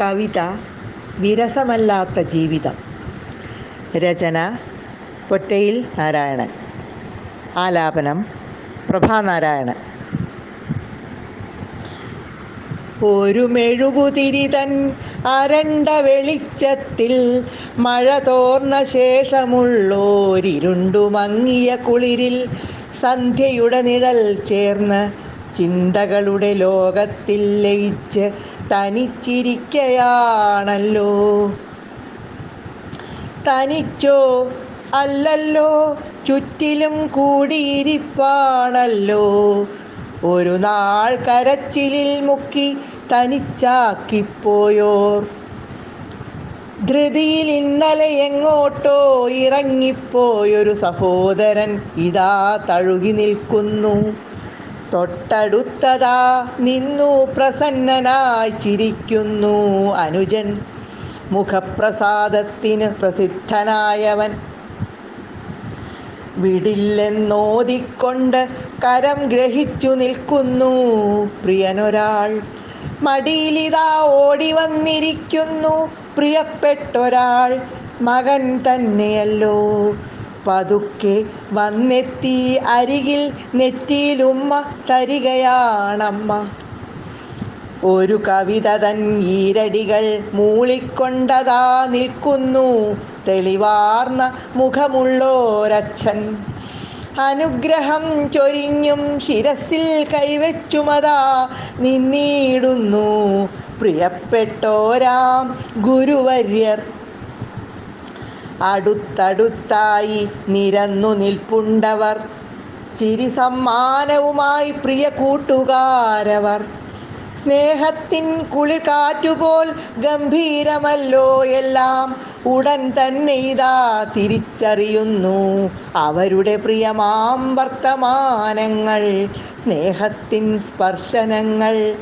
കവിത വിരസമല്ലാത്ത ജീവിതം. രചന പൊറ്റയിൽ നാരായണൻ. ആലാപനം പ്രഭാനാരായണൻ. ഒരു മെഴുകുതിരിതൻ അരണ്ട വെളിച്ചത്തിൽ മഴ തോർന്ന ശേഷമുള്ളോരിരുണ്ടു മങ്ങിയ കുളിരിൽ സന്ധ്യയുടെ നിഴൽ ചേർന്ന് ചിന്തകളുടെ ലോകത്തിൽ ലയിച്ച് തനിച്ചിരിക്കയാണല്ലോ. തനിച്ചോ അല്ലല്ലോ ചുറ്റിലും കൂടിയിരിപ്പാണല്ലോ. ഒരു നാൾ കരച്ചിലിൽ മുക്കി തനിച്ചാക്കിപ്പോയോർ ധൃതിയിൽ ഇന്നലെ എങ്ങോട്ടോ ഇറങ്ങിപ്പോയൊരു സഹോദരൻ ഇതാ തഴുകി നിൽക്കുന്നു. തൊട്ടടുത്തതാ നിന്നു പ്രസന്നനായി ചിരിക്കുന്നു അനുജൻ. മുഖപ്രസാദത്തിന് പ്രസിദ്ധനായവൻ. വിടില്ലെന്നോതിക്കൊണ്ട് കരം ഗ്രഹിച്ചു നിൽക്കുന്നു പ്രിയനൊരാൾ. മടിയിലിതാ ഓടി വന്നിരിക്കുന്നു പ്രിയപ്പെട്ടൊരാൾ. മകൻ തന്നെയല്ലോ പതുക്കെ വന്നെത്തി. അരികിൽ നെറ്റിയിലുമ്മ തരികയാണമ്മ. ഒരു കവിത തൻ ഈരടികൾ മൂളിക്കൊണ്ടതാ നിൽക്കുന്നു. തെളിവാർന്ന മുഖമുള്ളോരച്ഛൻ. അനുഗ്രഹം ചൊരിഞ്ഞും ശിരസിൽ കൈവച്ചുമതാ നിന്നിടുന്നു. പ്രിയപ്പെട്ടോരാം ഗുരുവര്യർ അടുത്തടുത്തായി നിരന്നു നിൽപ്പുണ്ടവർ. ചിരി സമ്മാനവുമായി പ്രിയ കൂട്ടുകാരവർ. സ്നേഹത്തിൻ കുളിർ കാറ്റുപോൽ ഗംഭീരമല്ലോ എല്ലാം ഉടൻ തന്നെ ഇതാ തിരിച്ചറിയുന്നു. അവരുടെ പ്രിയമാം വർത്തമാനങ്ങൾ സ്നേഹത്തിൻ സ്പർശനങ്ങൾ.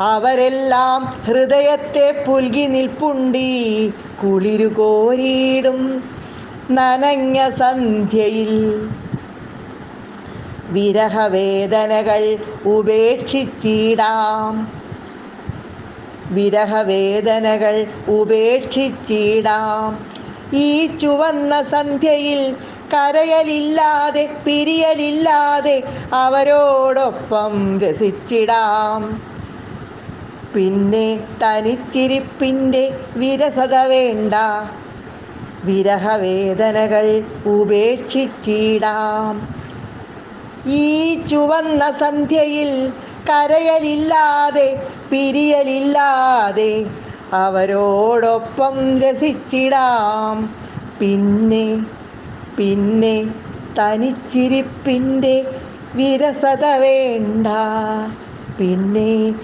അവരെല്ലാം ഹൃദയത്തെ പുൽകി നിൽപ്പുണ്ടീ. കുളിരുകോരിയിടും നനഞ്ഞ സന്ധ്യയിൽ. വിരഹവേദനകൾ ഉപേക്ഷിച്ചിടാം. വിരഹവേദനകൾ ഉപേക്ഷിച്ചിടാം. ഈ ചുവന്ന സന്ധ്യയിൽ കരയലില്ലാതെ പിരിയലില്ലാതെ അവരോടൊപ്പം രസിച്ചിടാം. പിന്നെ തനിച്ചിരിപ്പിന്റെ വിരസത വേണ്ട. വിരഹവേദനകൾ ഉപേക്ഷിച്ചിടാം. ഈ ചുവന്ന സന്ധ്യയിൽ കരയലില്ലാതെ പിരിയലില്ലാതെ അവരോടൊപ്പം രസിച്ചിടാം. പിന്നെ പിന്നെ തനിച്ചിരിപ്പിന്റെ വിരസത വേണ്ട. പിന്നെ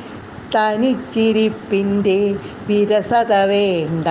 തനിച്ചിരിപ്പിന്റെ വിരസത വേണ്ട.